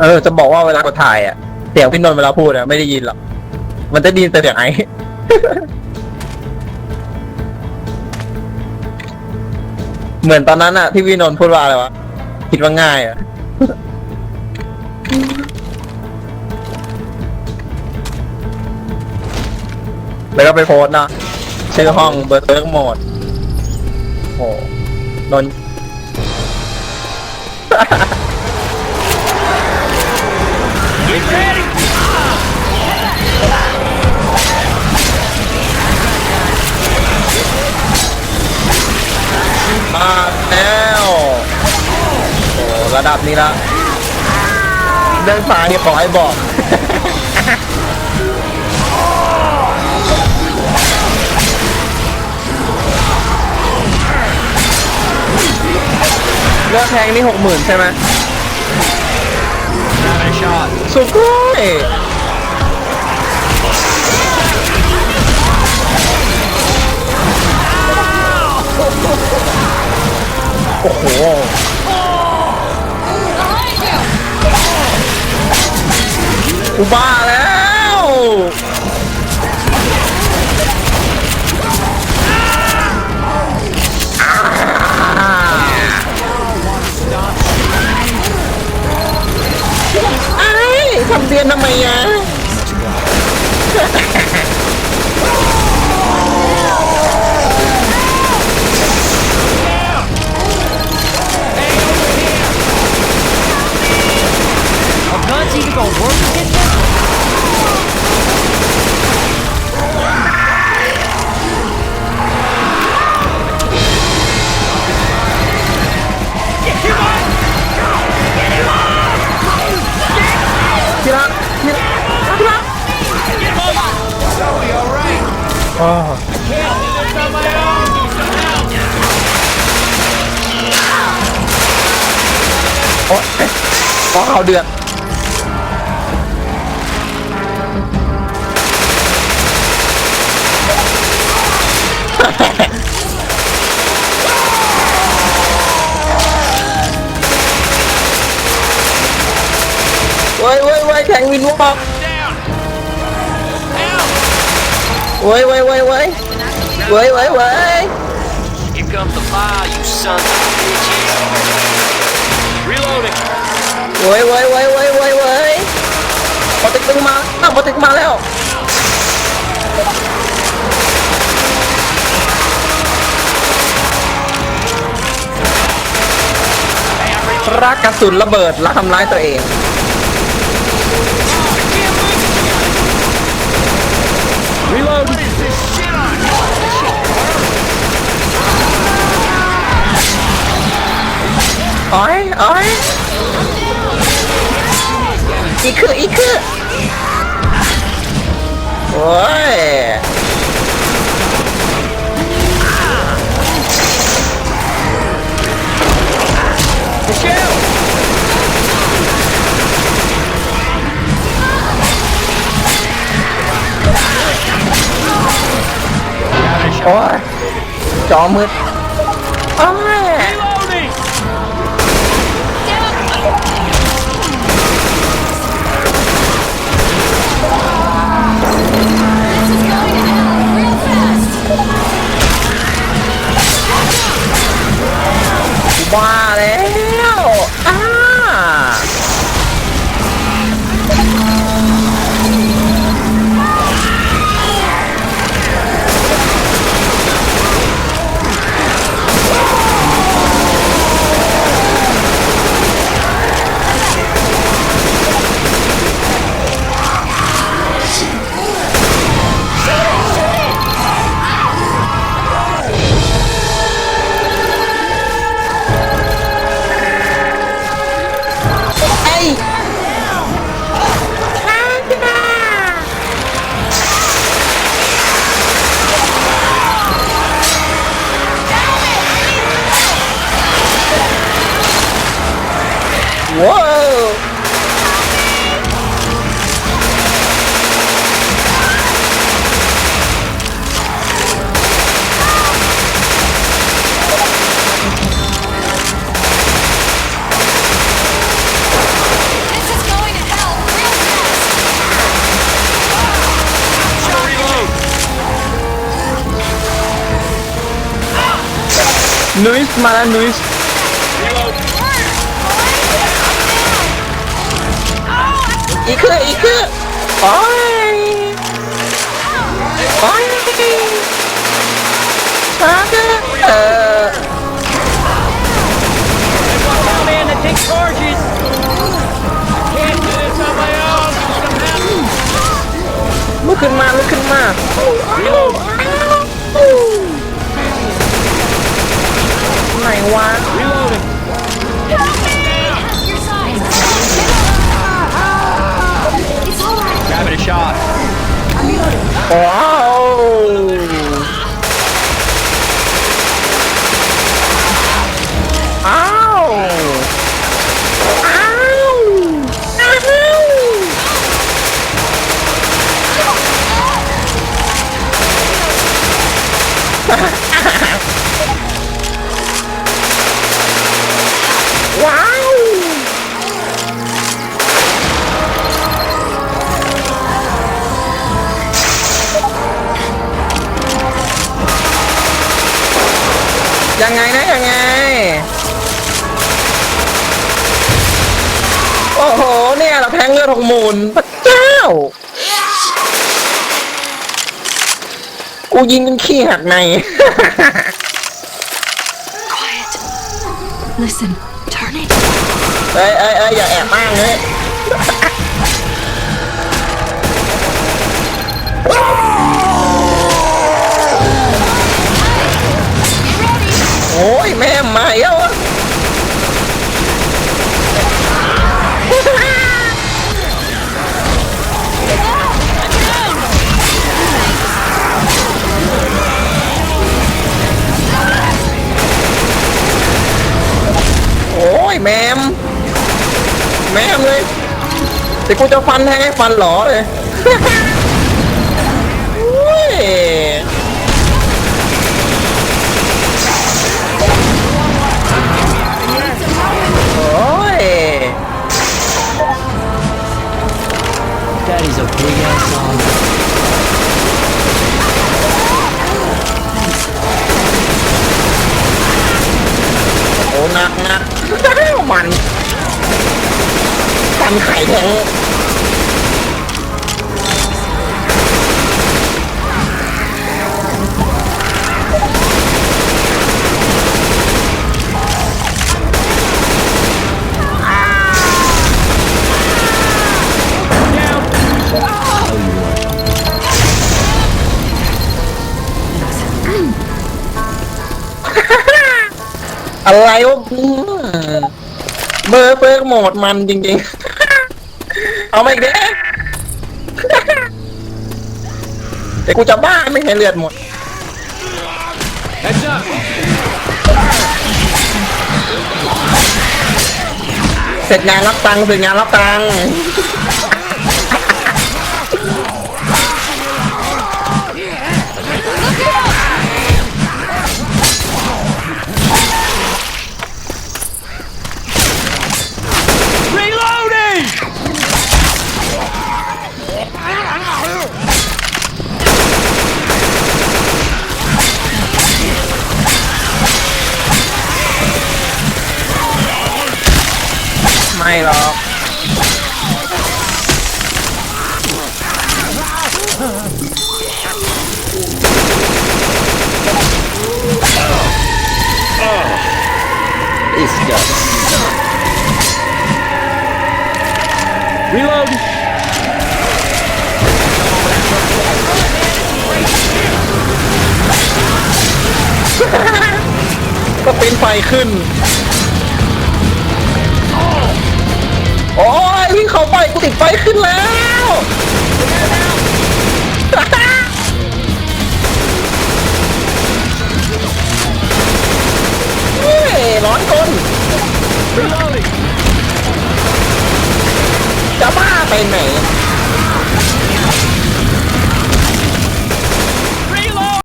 เออจะบอกว่าเวลากดถ่ายอะเสียงพี่นนท์เวลาพูดอะไม่ได้ยินหรอกมันจะไดยินแต่เสียงไอเหมือนตอนนั้นอะ ที่พี่นนท์พูดว่าอะไรวะคิดว่าง่ายอะ แล้วก็ไปโพสต์เนอะชื่อห้องเบอร์เซิร์กโหมดโอ้โหนนท์ ระดับนี้ละเดินสานี่ขอให้บอก เลือกแทงนี่หกหมื่นใช่ไหมสุดก้ยโอ้โห กูบ้าแล้วไอ้ทำเบียนทำไมอะ Are guns even gonna work against them? ที่รักที่รักที่รักอ๋อโอ๊ยขอเขาวเดือด เว้ยเว้ยเว้ยแข่งวินวอกเว้ยเว้ยเว้ยเว้ยเว้ยเว้ยเว้ย Here comes the fire, you sons of bitches. Reloading. เว้ยเว้ยเว้ยเว้ยเว้ยเว้ยปอติกตึงมาอ้าวปอติกมาแล้ว รักกระสุนระเบิดรักทำร้ายตัวเอง อ้อยอ้อยอีกคืออีกคือโอ้ย อ้ยจอมืดโอ้ย Reloading. บ้าแล้ว Uou! Luis, mala คือโอ้ยโอ้ยมาเออ Man to take charges. Can't do this on my own. Shot. ว้ ทงเลือดหกหมูลพระเจ้า กูยิงจนขี้หักใน Quiet. Listen. Turn it. เอ้ยเอ้ยเอ้ยอย่าแอบมากเลย แต่กูจะฟันแทงให้ฟันหลอเลยโอ้ยโอ้ย That is a big ass song. โอ้หนักหนักมัน ฟันไข่แทงอะไรวะเบอร์เบอร์โหมดมันจริงๆ เอามาอีกเด้แต่กูจะบ้าไม่ให้เลือดหมด Heads up. เสร็จงานรับตังค์เสร็จงานรับตังค์ ไม่หรอก This guy. Reloading. ก็เป็นไฟขึ้น โอ้ยวิ่งเข้าไปกูติดไฟขึ้นแล้วเฮ้ยร้อนคน Reloading. จะบ้าไปไหน